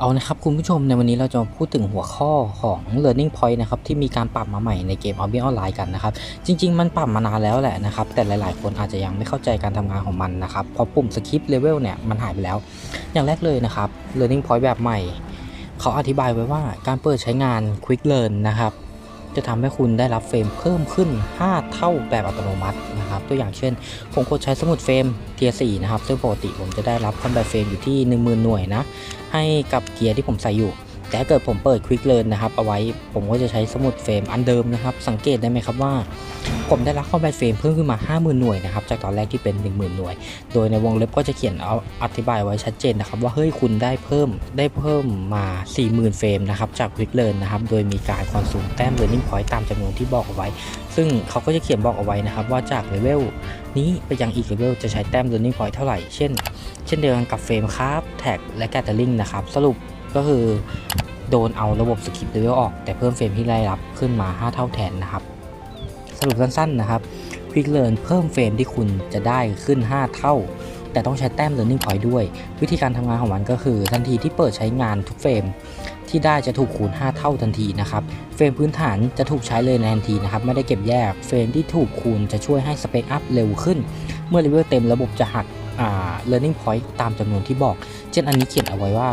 เอานะครับคุณผู้ชมในวันนี้เราจะมาพูดถึงหัวข้อของ learning point นะครับที่มีการปรับมาใหม่ในเกม Albion Online กันนะครับ จริง ๆ มันปรับมานานแล้วแหละนะครับ แต่หลาย ๆ คนอาจจะยังไม่เข้าใจการทำงานของมันนะครับเพราะปุ่ม skip level เนี่ยมันหายไปแล้ว อย่างแรกเลยนะครับ learning point แบบใหม่ เขาอธิบายไว้ว่าการเปิดใช้งาน quick learn นะครับ จะทำให้คุณได้รับเฟรมเพิ่มขึ้น 5 เท่าแบบอัตโนมัตินะครับ ตัวอย่างเช่น ผมกดใช้สมุดเฟรมเทียร์4นะครับ ซึ่งปกติผมจะได้รับคอมแบทเฟรมอยู่ที่ 10,000 หน่วยนะ ให้กับเกียร์ที่ผมใส่อยู่ แต่ถ้าเกิดผมเปิด Quick Learn นะครับเอาไว้ผมก็จะใช้สมุดเฟรมอันเดิมนะครับ สังเกตได้ไหมครับว่า ผมได้รับคอมแบทเฟรมเพิ่มขึ้นมา 50,000 หน่วยนะครับ จากตอนแรกที่เป็น 10,000 หน่วย โดยในวงเล็บก็จะเขียนเอาอธิบายไว้ชัดเจนนะครับ ว่าเฮ้ยคุณได้เพิ่มได้เพิ่มมา 40,000 เฟรมนะครับจาก Quick Learn นะครับโดยมีการคอนซูมแต้ม Learning Point ตามจำนวนที่บอกเอาไว้ ซึ่งเขาก็จะเขียนบอกเอาไว้นะครับ ว่าจากเลเวลนี้ไปยังอีกเลเวลจะใช้แต้ม Learning Point เท่าไหร่เช่น เช่นเดียวกันกับเฟรมครับแท็กและแกตเตอร์ลิงนะครับสรุปก็คือ โดนเอาระบบสกิปเลเวลออก แต่เพิ่มเฟรมที่ได้รับขึ้นมา 5 เท่าแทนนะครับ สรุปสั้นๆนะครับ Quick Learn เพิ่มเฟรมที่คุณจะได้ขึ้น 5 เท่า แต่ต้องใช้แต้ม Learning Point ด้วย วิธีการทำงานของมันก็คือ ทันทีที่เปิดใช้งานทุกเฟรมที่ได้จะถูกคูณ 5 เท่าทันทีนะครับ เฟรมพื้นฐานจะถูกใช้เลยในทันทีนะครับ ไม่ได้เก็บแยก เฟรมที่ถูกคูณจะช่วยให้สเปคอัพเร็วขึ้น เมื่อเลเวลเต็มระบบจะหักอ่า learning point ตามจำนวนที่บอก เช่นอันนี้เขียนเอาไว้ว่า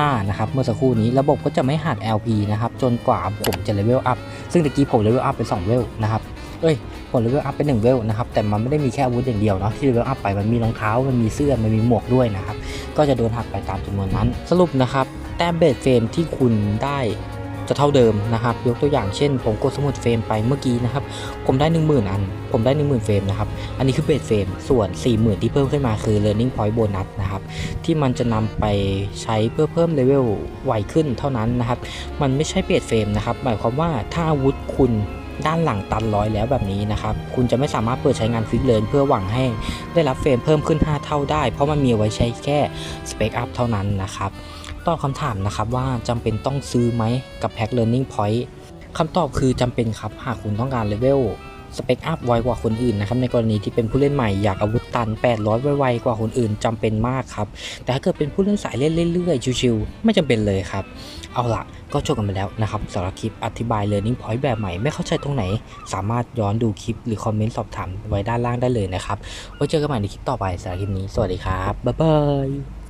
5 นะครับ เมื่อสักครู่นี้ระบบก็จะไม่หัก LP นะครับ จนกว่าผมจะเลเวลอัพ ซึ่งตะกี้ผมเลเวลอัพไป2เวลนะครับ เอ้ย ผมเลเวลอัพไป1เวลนะครับ แต่มันไม่ได้มีแค่อาวุธอย่างเดียวเนาะ ที่เลเวลอัพไป มันมีรองเท้า มันมีเสื้อ มันมีหมวกด้วยนะครับ ก็จะโดนหักไปตามจำนวนนั้น สรุปนะครับ แต้มเบสเฟรมที่คุณได้ จะเท่าเดิมนะครับ ยกตัวอย่างเช่น ผมกดสมุดเฟรมไปเมื่อกี้นะครับ ผมได้ 10,000 อัน ผมได้ 10,000 เฟรมนะครับ อันนี้คือเบสเฟรม ส่วน 40,000 ที่เพิ่มขึ้นมาคือ learning point bonus นะครับ ที่มันจะนำไปใช้เพื่อเพิ่มเลเวลไวขึ้นเท่านั้นนะครับ มันไม่ใช่เบสเฟรมนะครับ หมายความว่าถ้าอาวุธคุณด้านหลังตันร้อยแล้วแบบนี้นะครับ คุณจะไม่สามารถเปิดใช้งานฟิกเลนเพื่อหวังให้ได้รับเฟรมเพิ่มขึ้น 5 เท่าได้ เพราะมันมีไว้ใช้แค่สเปคอัพเท่านั้นนะครับ ตอบคำถามนะครับว่าจำเป็นต้องซื้อไหมกับแพ็ค Learning Point คำตอบคือจำเป็นครับ หากคุณต้องการเลเวลสเปคอัพไวกว่าคนอื่นนะครับในกรณีที่เป็นผู้เล่นใหม่อยากอาวุธตัน 800 ไวๆกว่าคนอื่นจำเป็นมากครับ แต่ถ้าเกิดเป็นผู้เล่นสายเล่นเรื่อยๆ ชิวๆไม่จำเป็นเลยครับ เอาละก็จบกันไปแล้วนะครับสำหรับคลิปอธิบาย Learning Point แบบใหม่ไม่เข้าใจตรงไหน สามารถย้อนดูคลิปหรือคอมเมนต์สอบถามไว้ด้านล่างได้เลยนะครับไว้เจอกันใหม่ในคลิปต่อไปสำหรับคลิปนี้สวัสดีครับบ๊ายบาย